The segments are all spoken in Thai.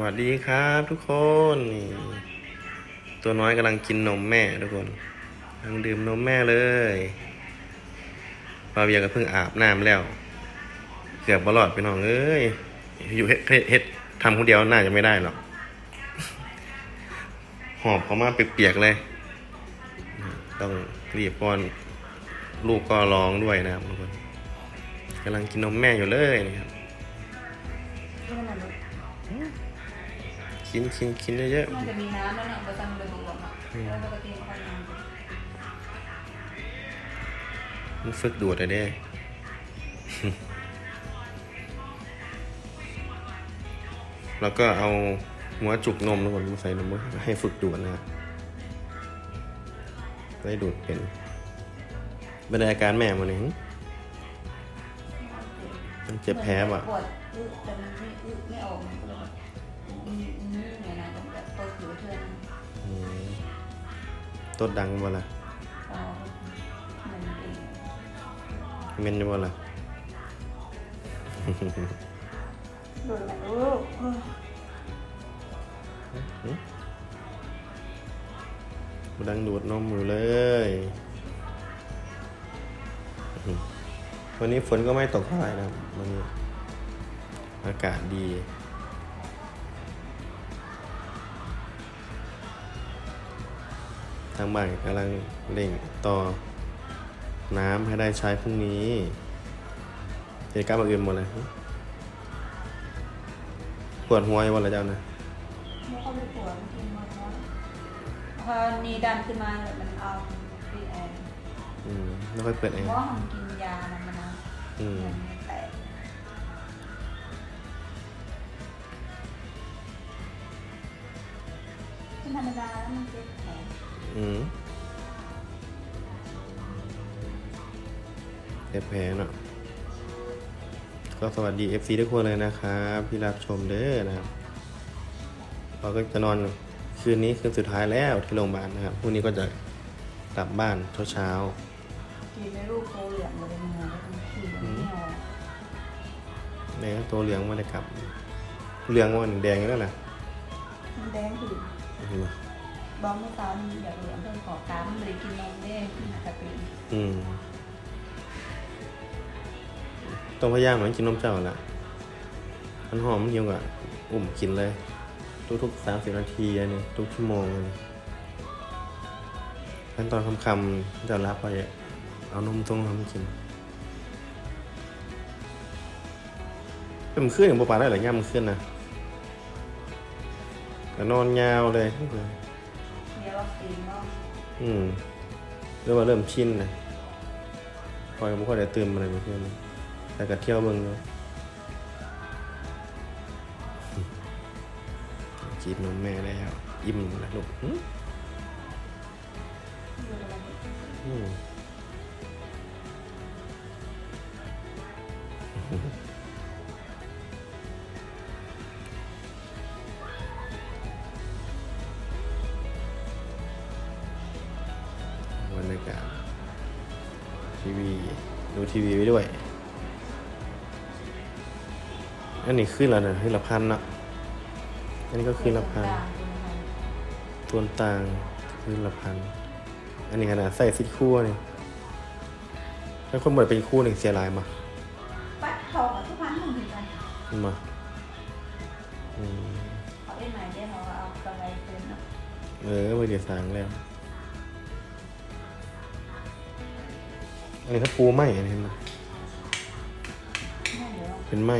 วัสดีครับทุกคนนี่ตัวน้อยกำลังกินนมแม่ทุกคนกำลังดื่มนมแม่เลยปาเบียก็เพิ่งอาบน้ำแล้ว เกือบบลอดไปน้องเอ้ยอยู่เฮ็ดเฮ็ดทำคนเดียวน่าจะไม่ได้หรอก หอบเขามาเปียกๆเลย ต้องรีบป้อนลูกก็ร้องด้วยนะครับทุกคนกำลังกินนมแม่อยู่เลยนี่ครับ กินกินกินเยอะมันจะมีน้ำแล้วเนาะประจำเลยของเราเนาะแล้วปกติมันก็น้ๆมันฝึกดูดเลยเด้แล้วก็เอาหัวจุกนมทุกคนมาใส่นมไว้ให้ฝึกดูดนะครับได้ดูดเป็นบรรยาการแม่มันเองำมันเจ็บแผลป่ะปวดอึแต่มันไม่อึไม่ออกมั นก็เลยแบบอืมอืมเนี่ยนะต้งแบบเปิดผิวเทือนอืมต้นดังบ่ล่ะพอมันเองเมนบ่ล่ะดูแลลูกบ่ดังดูดนมอยู่เลยวันนี้ฝนก็ไม่ตกเท่าไหร่นะครับวันนี้อากาศดี ทางบ้านกำลังเร่งต่อน้ำให้ได้ใช้พรุ่งนี้เจก้ามาอื่นหมดเลยปวดหัวอยู่วันละเจ้านะไม่เข้าไปปวดมันกินมันร้อนพอนี่ดันขึ้นมาแบบมันเอาปีแอนอืมไม่ค่อยเปิดเองเพราะว่ามันกินยามันมันนะอืม ธรรมดาแล้วมันเจ็บแผลอืมเจ็บแผลเนาะก็สวัสดี FC ทุกคนเลยนะครับที่รับชมเด้อนะครับเราก็จะนอนคืนนี้คืนสุดท้ายแล้วที่โรงพยาบาลนะครับพรุ่งนี้ก็จะกลับบ้านเช้าๆกินในรูปโคเหลืองเลยเนื้อแล้วมันขี้มันไม่ออกเนี่ยตัวเหลืองมันจะกลับเหลืองมันแดงอยู่แล้วนะมันแดงคือเห็นไหม บ้องเมื่อเช้านี่อยากเหลืองเพิ่มขอการมันเลยกินนมได้ขึ้นมากระตืออืมต้องพยายามเหมือนกินนมเจ้าละมันหอมมันเยี่ยงกับอุ่มกินเลย ทุกๆสามสิบนาทีอันนี้ทุกชั่วโมงอันนี้ขั้นตอนคำๆจะรับไปเอานมตรงทำกินเป็นมันขึ้นอย่างปลาได้หลายย่ามมันขึ้นนะ ก็นอนยาวเลย เดี๋ยววัคซีนเนาะอืมเริ่มว่าเริ่มชินนะคอยบุคคลได้ตื่นมาเลยเพื่อนแต่ก็เที่ยวเบิ่งเลยกินนมแม่แล้วอิ่มแล้วลูกหึดูแลมันอืม ทีวี ดูทีวีไปด้วย อันนี้ขึ้นแล้วนะขึ้นละพันเนอะอันนี้ก็ขึ้นละพันตัวนต่างขึ้นละพัน อันนี้ขนาดใส่ซิดคู่นี่ถ้าคนหมดเป็นคู่หนึ่งเสียรายมาปัดทองกับทุกพันหนึ่งถึงกันขึ้นมาอืมเขาได้ไหนได้เขาเอากำไรคืนเนาะเออไปเดี๋ยวสางแล้ว อันนี้ถ้าปูไหมอันนี้เห็นไหมไม่เป็นไหม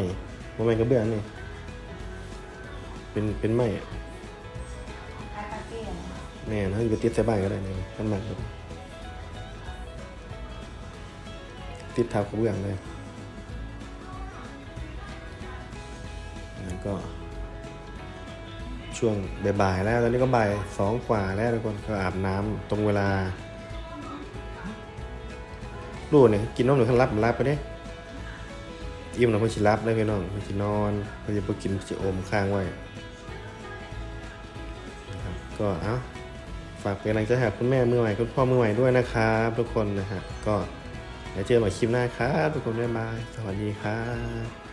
โมเมกระเบื้องนี่เป็นเป็นไหมอะไอ้ปาเนะแม่นะอยู่ไปติดใส่บ้านก็ได้นี่ท่านมันติดทับกระเบื้องเลยแล้วก็ ช่วงบ่ายๆแล้วตอนนี้ก็บ่ายสองกว่าแล้วทุกคนก็อาบน้ำตรงเวลา ลูกเนี่ยกินนมหนูขันรับมันรับไปเด้อิ่มหน่อยเพื่อชิรับได้พี่น้องเพื่อชินอนเพื่อจะไปกินเพื่อจะอมค้างไว้นะครับก็เอ้าฝากเป็นกำลังใจให้คุณแม่มือใหม่คุณพ่อมือใหม่ด้วยนะครับทุกคนนะฮะก็เดี๋ยวเจอกันใหม่คลิปหน้าครับทุกคนบ๊ายบายสวัสดีครับ